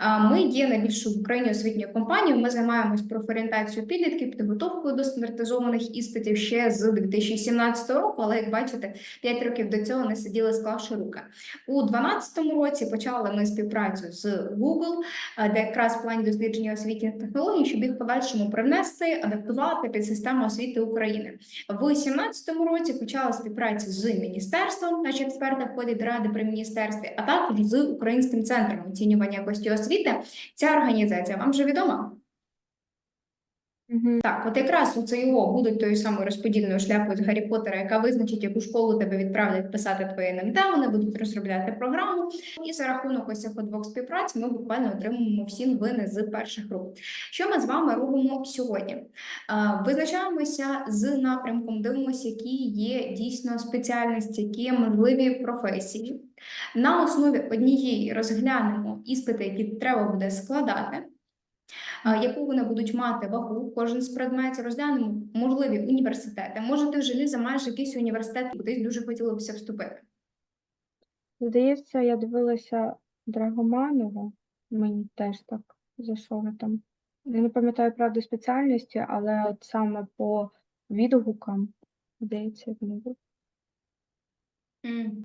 Ми є найбільшою в Україні освітньою компанією. Ми займаємось профорієнтацією підлітків, підготовкою до стандартизованих іспитів ще з 2017 року. Але як бачите, 5 років до цього не сиділи склавши руки. У 2012 році почали ми співпрацю з Google, де якраз в плані дослідження освітніх технологій, щоб їх подальшому привнести, адаптувати під систему освіти України. В 2017 році почала співпраця з міністерством. Наші експерти входять до ради при міністерстві, а також з українським центром оцінювання якості освіти. Ця організація вам вже відома? Так, от якраз у ЦІО будуть тою самою розподільною шляпою з Гаррі Поттера, яка визначить, яку школу тебе відправлять писати твоє НМТ, вони будуть розробляти програму. І за рахунок ось цих двох співпраць ми буквально отримуємо всі новини з перших рук. Що ми з вами робимо сьогодні? Визначаємося з напрямком, дивимося, які є дійсно спеціальності, які можливі професії. На основі однієї розглянемо іспити, які треба буде складати яку вони будуть мати вагу, кожен з предметів, розглянемо можливі університети. Може, ти вже Ліза, маєш якийсь університет, кудись дуже хотілося вступити. Здається, я дивилася Драгоманова, мені теж так зайшло там. Я не пам'ятаю правду спеціальності, але от саме по відгукам, здається, він був. М.